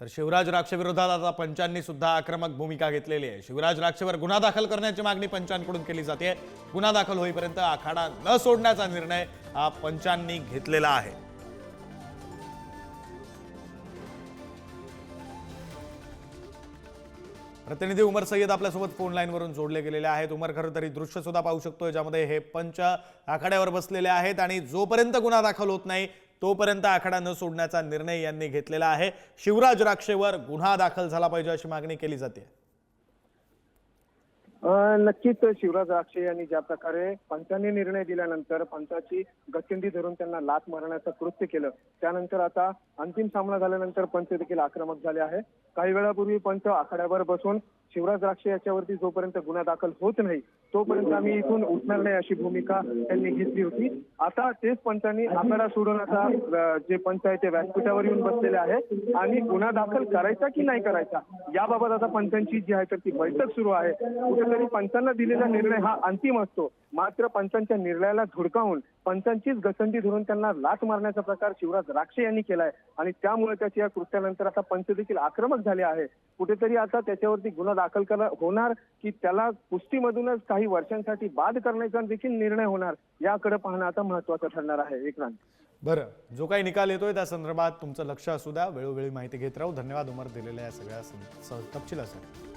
तर शिवराज राक्षविरोधात आता पंचांनी सुद्धा आक्रमक भूमिका घेतलेली आहे. शिवराज राक्षेवर गुन्हा दाखल करण्याची मागणी पंचांकडून केली जाते. गुन्हा दाखल होईपर्यंत आखाडा न सोडण्याचा निर्णय हा पंचांनी घेतलेला आहे. प्रतिनिधी उमर सय्यद आपल्यासोबत फोन लाईनवरून जोडले गेलेले आहेत. उमर खरं तरी दृश्य सुद्धा पाहू शकतोय ज्यामध्ये हे पंच आखाड्यावर बसलेले आहेत आणि जोपर्यंत गुन्हा दाखल होत नाही तोपर्यंत आखाडा न सोडण्याचा निर्णय यांनी घेतलेला आहे. शिवराज राक्षेवर गुन्हा दाखल झाला पाहिजे अशी मागणी केली जाते. नक्कीच शिवराज राक्षे यांनी ज्या प्रकारे पंचांनी निर्णय दिल्यानंतर पंचाची गचंडी धरून त्यांना लात मारण्याचं कृत्य केलं त्यानंतर आता अंतिम सामना झाल्यानंतर पंच देखील आक्रमक झाले आहे काही वेळापूर्वी पंच आखाड्यावर बसून शिवराज राक्षे याच्यावरती जोपर्यंत गुन्हा दाखल होत नाही तोपर्यंत आम्ही इथून उठणार नाही अशी भूमिका त्यांनी घेतली होती. आता तेच पंचांनी आकडा सोडून आता जे पंच आहे ते व्यासपीठावर येऊन बसलेले आहेत आणि गुन्हा दाखल करायचा की नाही करायचा याबाबत आता पंचांची जी आहे तर ती बैठक सुरू आहे. कुठेतरी पंचांना दिलेला निर्णय हा अंतिम असतो. मात्र पंचांच्या निर्णयाला धुडकावून पंचांचीच घसंडी धरून त्यांना लाच मारण्याचा प्रकार शिवराज राक्षे यांनी केलाय आणि त्यामुळे त्याच्या या कृत्यानंतर आता पंच देखील आक्रमक झाले आहे. कुठेतरी आता त्याच्यावरती गुन्हा दाखल करा होणार की त्याला कुस्तीमधूनच काही वर्षांसाठी बाद करण्याचा देखील निर्णय होणार याकडे पाहणं आता महत्वाचं ठरणार आहे. विक्रांत. बरं जो काही निकाल येतोय त्या संदर्भात तुमचं लक्ष असू द्या. वेळोवेळी माहिती घेत राहू. धन्यवाद उमर दिलेल्या या सगळ्या तपशिलासाठी.